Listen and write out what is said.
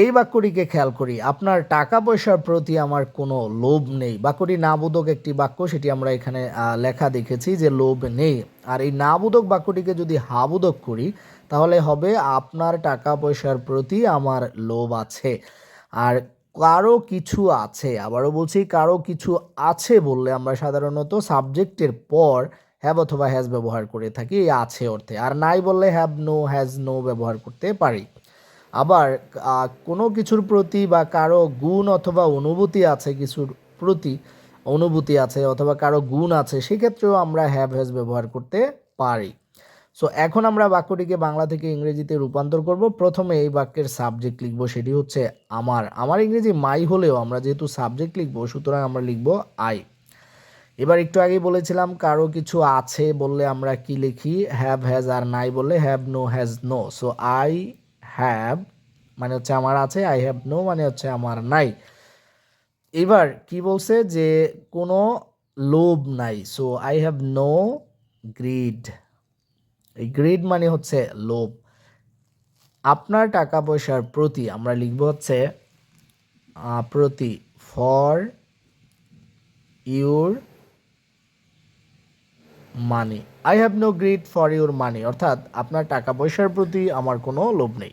এই বাক্যটিকে খেয়াল করি, আপনার টাকা পয়সার প্রতি আমার কোনো লোভ নেই। বাক্যটি নাবোধক একটি বাক্য, সেটি আমরা এখানে লেখা দেখেছি যে লোভ নেই। আর এই নাবোধক বাক্যটিকে যদি হাবোধক করি, তাহলে হবে আপনার টাকা পয়সার প্রতি আমার লোভ আছে। আর কারও কিছু আছে, আবারও বলছি কারও কিছু আছে বললে আমরা সাধারণত সাবজেক্টের পর হ্যাভ অথবা হ্যাজ ব্যবহার করে থাকি আছে অর্থে। আর নাই বললে হ্যাভ নো হ্যাজ নো ব্যবহার করতে পারি। আবার কোনো কিছুর প্রতি বা কারও গুণ অথবা অনুভূতি আছে, কিছুর প্রতি অনুভূতি আছে অথবা কারও গুণ আছে, সেক্ষেত্রেও আমরা হ্যাভ হ্যাজ ব্যবহার করতে পারি। সো এখন আমরা বাক্যটিকে বাংলা থেকে ইংরেজিতে রূপান্তর করব। প্রথমে এই বাক্যের সাবজেক্ট লিখব, সেটি হচ্ছে আমার। আমার ইংরেজি মাই হলেও আমরা যেহেতু সাবজেক্ট লিখব, সুতরাং আমরা লিখব আই এবার একটু আগেই বলেছিলাম, কারও কিছু আছে বললে আমরা কি লিখি? হ্যাভ হ্যাজ আর নাই বললে have no has no so I have মানে হচ্ছে আমার আছে আই হ্যাভ নো মানে হচ্ছে আমার নাই। এবার কি বলছে যে কোনো লোভ নাই। So I have no greed এই গ্রিড মানে হচ্ছে লোভ। আপনার টাকা পয়সার প্রতি আমরা লিখব হচ্ছে প্রতি for your money I have no greed for your money অর্থাৎ আপনার টাকা পয়সার প্রতি আমার কোনো লোভ নেই।